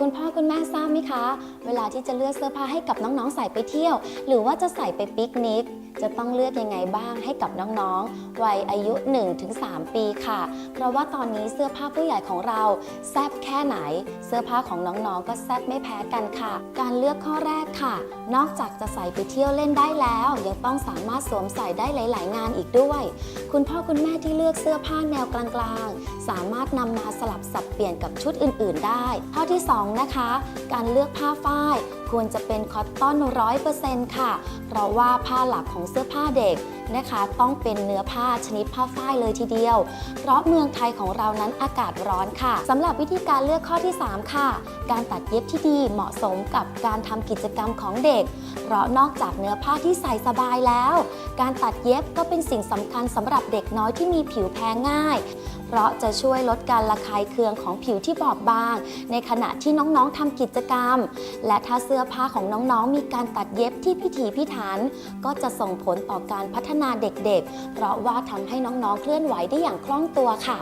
คุณพ่อคุณแม่ทราบไหมคะ เวลาที่จะเลือกเสื้อผ้าให้กับน้องๆใส่ไปเที่ยว หรือว่าจะใส่ไปปิกนิก จะต้องเลือกยังไงบ้างให้กับน้องๆ วัยอายุ 1-3 ปีค่ะ เพราะว่าตอนนี้เสื้อผ้าผู้ใหญ่ของเราแซบแค่ไหน เสื้อผ้าของน้องๆ ก็แซบไม่แพ้กันค่ะ การเลือกข้อแรกค่ะ นอกจากจะใส่ไปเที่ยวเล่นได้แล้ว ยังต้องสามารถสวมใส่ได้หลาย ๆ งานอีกด้วย คุณพ่อคุณแม่ที่เลือกเสื้อผ้าแนวกลางๆ สามารถนำมาสลับสับเปลี่ยนกับชุดอื่น ๆ ได้ ข้อที่ 2นะคะ การเลือกผ้าฝ้ายควรจะเป็นคอตตอนร้อยเปอร์เซ็นต์ค่ะ เพราะว่าผ้าหลักของเสื้อผ้าเด็กนะคะ ต้องเป็นเนื้อผ้าชนิดผ้าฝ้ายเลยทีเดียว เพราะเมืองไทยของเรานั้นอากาศร้อนค่ะสำหรับวิธีการเลือกข้อที่ 3 ค่ะ การตัดเย็บที่ดีเหมาะสมกับการทำกิจกรรมของเด็ก เพราะนอกจากเนื้อผ้าที่ใส่สบายแล้ว การตัดเย็บก็เป็นสิ่งสำคัญสำหรับเด็กน้อยที่มีผิวแพ้ง่าย เพราะจะช่วยลดการระคายเคืองของผิวที่บอบบาง ในขณะที่น้องๆทำกิจกรรม และถ้าเสืสื้อผ้าของน้องๆ มีการตัดเย็บที่พิถีพิถัน ก็จะส่งผลต่อการพัฒนาเด็กๆ เพราะว่าทำให้น้องๆ เคลื่อนไหวได้อย่างคล่องตัวค่ะ